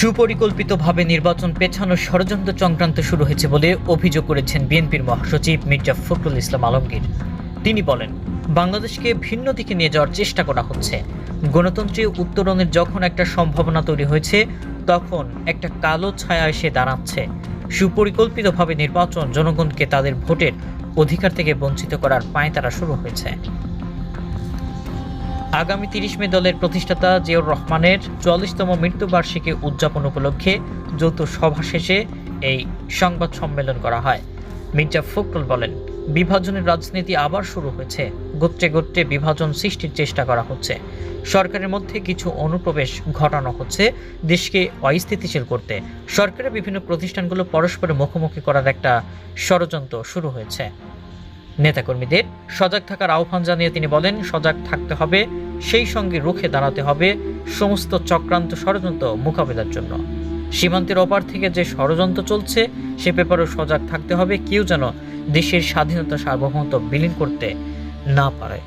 সুপরিকল্পিতভাবে নির্বাচন পেছানোর ষড়যন্ত্র চক্রান্ত শুরু হয়েছে বলে অভিযোগ করেছেন বিএনপির মহাসচিব মির্জা ফখরুল ইসলাম আলমগীর। তিনি বলেন, বাংলাদেশকে ভিন্ন দিকে নিয়ে যাওয়ার চেষ্টা করা হচ্ছে। গণতন্ত্রীয় উত্তরণের যখন একটা সম্ভাবনা তৈরি হয়েছে, তখন একটা কালো ছায়া এসে দাঁড়াচ্ছে। সুপরিকল্পিতভাবে নির্বাচন জনগণকে তাদের ভোটের অধিকার থেকে বঞ্চিত করার পায়তারা শুরু হয়েছে। আগামী তিরিশ মে দলের প্রতিষ্ঠাতা জিয়াউর রহমানের চুয়াল্লিশতম মৃত্যুবার্ষিকী উদযাপন উপলক্ষে যৌথ সভা শেষে এই সংবাদ সম্মেলন করা হয়। মির্জা ফখরুল বলেন, বিভাজনের রাজনীতি আবার শুরু হয়েছে। গোত্রে গোত্রে বিভাজন সৃষ্টির চেষ্টা করা হচ্ছে। সরকারের মধ্যে কিছু অনুপ্রবেশ ঘটানো হচ্ছে দেশকে অস্থিতিশীল করতে। সরকারের বিভিন্ন প্রতিষ্ঠানগুলো পরস্পরের মুখোমুখি করার একটা ষড়যন্ত্র শুরু হয়েছে। নেতাকর্মীদের সজাগ থাকার আহ্বান জানিয়ে তিনি বলেন, সজাগ থাকতে হবে, সেই সঙ্গে রুখে দাঁড়াতে হবে সমস্ত চক্রান্ত ষড়যন্ত্র মোকাবেলার জন্য। সীমান্তের অপার থেকে যে ষড়যন্ত্র চলছে, সে ব্যাপারেও সজাগ থাকতে হবে, কেউ যেন দেশের স্বাধীনতা সার্বভৌমত্ব বিলীন করতে না পারে।